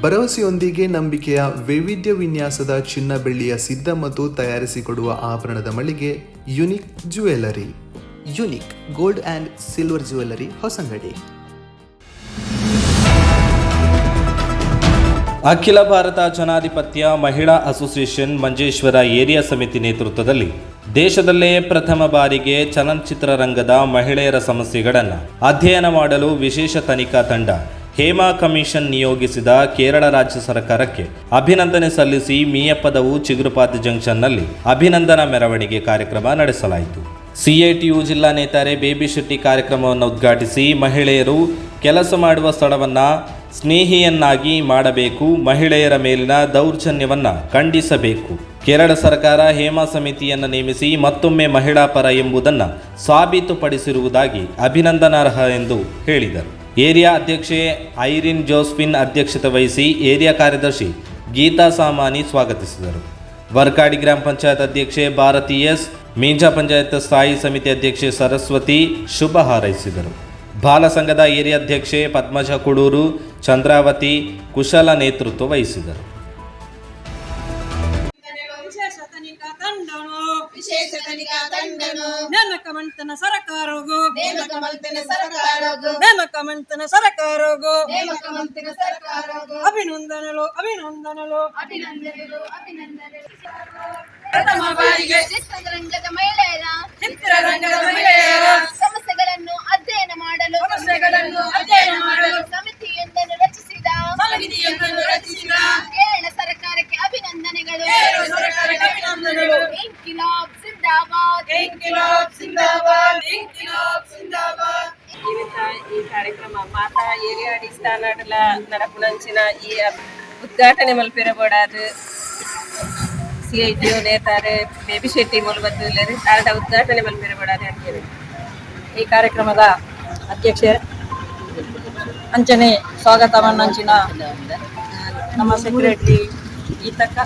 ಭರವಸೆಯೊಂದಿಗೆ ನಂಬಿಕೆಯ ವೈವಿಧ್ಯ ವಿನ್ಯಾಸದ ಚಿನ್ನ ಬೆಳ್ಳಿಯ ಸಿದ್ಧ ಮತ್ತು ತಯಾರಿಸಿಕೊಡುವ ಆಭರಣದ ಮಳಿಗೆ unique jewellery unique gold and silver jewellery Hosangadi. Akhila Bharata Janadhipatya ಮಹಿಳಾ ಅಸೋಸಿಯೇಷನ್ ಮಂಜೇಶ್ವರ ಏರಿಯಾ ಸಮಿತಿ ನೇತೃತ್ವದಲ್ಲಿ ದೇಶದಲ್ಲೇ ಪ್ರಥಮ ಬಾರಿಗೆ ಚಲನಚಿತ್ರರಂಗದ ಮಹಿಳೆಯರ ಸಮಸ್ಯೆಗಳನ್ನು ಅಧ್ಯಯನ ಮಾಡಲು ವಿಶೇಷ ತನಿಖಾ ತಂಡ ಹೇಮಾ ಕಮಿಷನ್ ನಿಯೋಗಿಸಿದ ಕೇರಳ ರಾಜ್ಯ ಸರ್ಕಾರಕ್ಕೆ ಅಭಿನಂದನೆ ಸಲ್ಲಿಸಿ ಮೀಯಪ್ಪದವು ಚಿಗುರುಪಾತಿ ಜಂಕ್ಷನ್ನಲ್ಲಿ ಅಭಿನಂದನಾ ಮೆರವಣಿಗೆ ಕಾರ್ಯಕ್ರಮ ನಡೆಸಲಾಯಿತು. ಸಿಐಟಿಯು ಜಿಲ್ಲಾ ನೇತಾರೆ ಬೇಬಿ ಶೆಟ್ಟಿ ಕಾರ್ಯಕ್ರಮವನ್ನು ಉದ್ಘಾಟಿಸಿ ಮಹಿಳೆಯರು ಕೆಲಸ ಮಾಡುವ ಸ್ಥಳವನ್ನು ಸ್ನೇಹಿಯನ್ನಾಗಿ ಮಾಡಬೇಕು, ಮಹಿಳೆಯರ ಮೇಲಿನ ದೌರ್ಜನ್ಯವನ್ನು ಖಂಡಿಸಬೇಕು. ಕೇರಳ ಸರ್ಕಾರ ಹೇಮಾ ಸಮಿತಿಯನ್ನು ನೇಮಿಸಿ ಮತ್ತೊಮ್ಮೆ ಮಹಿಳಾ ಪರ ಎಂಬುದನ್ನು ಸಾಬೀತುಪಡಿಸಿರುವುದಾಗಿ ಅಭಿನಂದನಾರ್ಹ ಎಂದು ಹೇಳಿದರು. ಏರಿಯಾ ಅಧ್ಯಕ್ಷೆ ಐರಿನ್ ಜೋಸ್ಫಿನ್ ಅಧ್ಯಕ್ಷತೆ ವಹಿಸಿ ಏರಿಯಾ ಕಾರ್ಯದರ್ಶಿ ಗೀತಾ ಸಾಮಾನಿ ಸ್ವಾಗತಿಸಿದರು. ವರ್ಕಾಡಿ ಗ್ರಾಮ ಪಂಚಾಯತ್ ಅಧ್ಯಕ್ಷೆ ಭಾರತಿ ಎಸ್ ಮೀಂಜಾ ಪಂಚಾಯತ್ ಸ್ಥಾಯಿ ಸಮಿತಿ ಅಧ್ಯಕ್ಷೆ ಸರಸ್ವತಿ ಶುಭ ಹಾರೈಸಿದರು. ಬಾಲ ಸಂಘದ ಏರಿಯಾ ಅಧ್ಯಕ್ಷೆ ಪದ್ಮಜ ಕುಡೂರು, ಚಂದ್ರಾವತಿ ಕುಶಲ ನೇತೃತ್ವ ವಹಿಸಿದರು. ತನಿಖಾ ತಂಡನು ವಿಶೇಷ ತನಿಖಾ ತಂಡನು ನೇಮಕ ಮಂತನ ಸರ್ಕಾರವು ನೇಮಕ ಮಂತನ ಸರ್ಕಾರವು ನೇಮಕ ಮಂತನ ಸರ್ಕಾರವು ನೇಮಕ ಮಂತ್ರಿನ ಸರ್ಕಾರವು ಅಭಿನಂದನಲು ಅಭಿನಂದನಲು. ಅಭಿನಂದನೆಗಳು ಅಭಿನಂದನೆಗಳು. ಪ್ರಥಮ ಬಾರಿಗೆ ಚಿತ್ರರಂಗದ ಮಹಿಳೆಯರ. ಚಿತ್ರರಂಗದ ಮಹಿಳೆಯರ ಇಂಕಿಲಾಬ್ ಸಿಂದಾಬಾದ್ ಇಂಕಿಲಾಬ್ ಸಿಂದಾಬಾದ್ ಇವತ್ತ ಈ ಕಾರ್ಯಕ್ರಮ ಮಾತಾ ಏರಿಯಾ ನಡಪುನಂಚಿನ ಈ ಉದ್ಘಾಟನೆ ಮಲ್ಪಿರಬೋಡಾದು ಸಿ ಐ ಟಿ ನೇತಾರೆ ಬೇಬಿ ಶೆಟ್ಟಿ ಮೂಲಬದ್ದು ಆರ್ಡ ಉದ್ಘಾಟನೆ ಮಲ್ಪಿರಬೋಡಾದು ಅಂತೇಳಿ ಈ ಕಾರ್ಯಕ್ರಮದ ಅಧ್ಯಕ್ಷೆ ಅಂಚನೆ ಸ್ವಾಗತವನ್ನಂಚಿನ ನಮ್ಮ ಸೆಕ್ರೆಟರಿ ಈತಕ್ಕ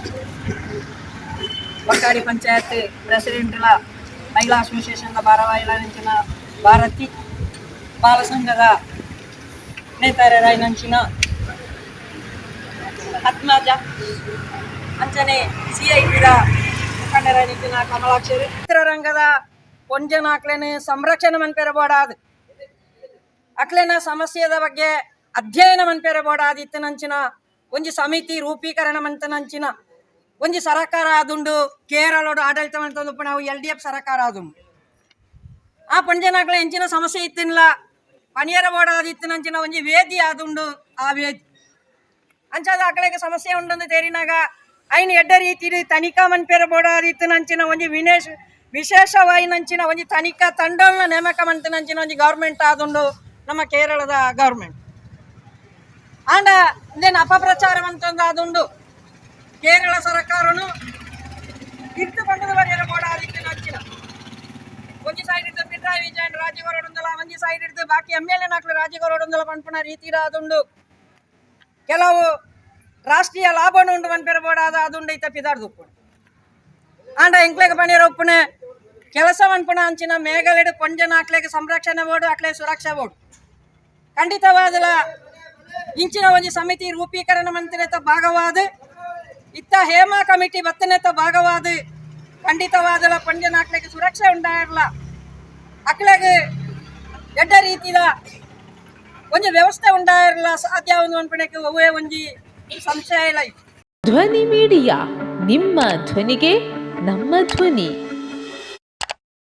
ಬಕ್ಕಾಡಿ ಪಂಚಾಯತ್ ಪ್ರೆಸಿಡೆಂಟ್ಲ ಮಹಿಳಾ ಅಸೋಸಿಯೇಷನ್ದ ಭಾರವಾಯಿಲಂಚಿನ ಭಾರತಿ ಬಾಲ ಸಂಘದ ನೇತಾರರಾಯಿನಂಚಿನ ಆತ್ಮಜ ಅಂಚನೆ ಸಿ ಐ ಟಿದ ಮುಖಂಡರಾಯಿನ ಕಮಲಾಕ್ಷರಿ. ಚಿತ್ರರಂಗದ ಕೊಂಜನಾಕ್ಲೆನ ಸಂರಕ್ಷಣೆ ಮನ್ಪೇರಬೋಡಾದ ಅಕ್ಲೆನ ಸಮಸ್ಯೆದ ಬಗ್ಗೆ ಅಧ್ಯಯನ ಮನ್ಪೆರಬೋಡಾದು ಇತ್ತನಂಚಿನ ಒಂಜಿ ಸಮಿತಿ ರೂಪೀಕರಣ ಮಂತನಂಚಿನ ಒಂಜಿ ಸರಕಾರ ಆದುಂಡು ಕೇರಳೋಡು ಆಡಳಿತ ಮಂತಂದು ನಾವು ಎಲ್ ಡಿ ಎಫ್ ಸರಕಾರ ಆದುಂಡು ಆ ಪಂಜನಾಕ್ಲೆ ಎಂಚಿನ ಸಮಸ್ಯೆ ಇತ್ತಿನ್ಲ. ಪಣಿಯರ ಬೋಡಾದು ಅಂಚಿನ ಒಂಜಿ ವೇದಿ ಆದುಂಡು ಆ ವೇದಿ. ಅಂಚಾದ ಆಕಳಿಗೆ ಸಮಸ್ಯೆ ಉಂಡಂದು ತೇರಿನಾಗ ಐನ್ ಎಡ್ಡ ರೀತಿ ತನಿಖಾ ಮನ್ಪೇರ ಬೋಡಾದಿತ್ತು ಅಂಚಿನ ಒಂಜಿ ವಿನೇಶ್ ವಿಶೇಷವಾಗಿ ನಂಚಿನ ಒಂಜಿ ತನಿಖಾ ತಂಡಗಳನ್ನ ನೇಮಕ ಮಂತಿನಂಚಿನ ಒಂಜಿ ಗೌರ್ಮೆಂಟ್ ಆದುಂಡು ನಮ್ಮ ಕೇರಳದ ಗೌರ್ಮೆಂಟ್. ಆಂಡ ಅಪಪ್ರಚಾರ ಅಂತಂದು ಆದುಂಡು. ಕೇರಳ ಸರ್ಕಾರನು ಬರೆಯರ ಬೋಡಾದಿತ್ತು ನಂಚಿನ ಒಂಜಿ ಸೈಡ್ ಇದ್ದು ಪಿಣರಾಯಿ ವಿಜಯನ್ ರಾಜ್ಯಗೌರಡೊಂದಲ ಒಂಜಿ ಸೈಡ್ ಇದ್ದು ಬಾಕಿ ಎಂ ಎಲ್ ಎ ನಾಕ್ಲು ರಾಜ್ಯಗೌರಡೊಂದಲ ಪಂಪನ ರೀತಿ ಅದುಂಡು ಕೆಲವು ರಾಷ್ಟ್ರೀಯ ಲಾಭನು ಉಂಡು ಮನ್ಪೆರಬೋಡಾದ ಅದುಂಡು ಐತ ಪಿದಾಡ್ದು ಉಪ್ಪುಣ ಆಂಡ ಎಂಕ್ಲೆಗೆ ಪಣಿಯರ ಉಪ್ಪುನೆ ಕೆಲಸ ಮನ್ಪುಣ ಅಂಚಿನ ಮೇಘಲೆಡು ಪಂಜನ ಆಕ್ಲೆಗೆ ಸಂರಕ್ಷಣೆ ಬೋಡು ಆಕ್ಲೆ ಸುರಕ್ಷಾ ಬೋಡು. ಖಂಡಿತವಾದಲ ಇಂಚಿನ ಒಂದು ಸಮಿತಿ ರೂಪೀಕರಣ ಮಂತ್ರಿತ ಭಾಗವಾದ ಇತ್ತ ಹೇಮಾ ಕಮಿಟಿ ಬತ್ತನೆತ್ತ ಭಾಗವಾದ ಖಂಡಿತವಾದಲ ಪಂಜನ ಆಕ್ಲೆಗೆ ಸುರಕ್ಷೆ ಉಂಟಾಗಲ್ಲ ಅಕ್ಲೆಗೆ ಎಡ್ಡ ರೀತಿಯ ಒಂದು ವ್ಯವಸ್ಥೆ ಉಂಟಾಗಲ್ಲ ಸಾಧ್ಯ ಒಂದು ಅನ್ಪಣಕ್ಕೆ ಒಂಜಿ ಸಂಶಯ ಇಲ್ಲ. ಧ್ವನಿ ಮೀಡಿಯಾ, ನಿಮ್ಮ ಧ್ವನಿಗೆ ನಮ್ಮ ಧ್ವನಿ.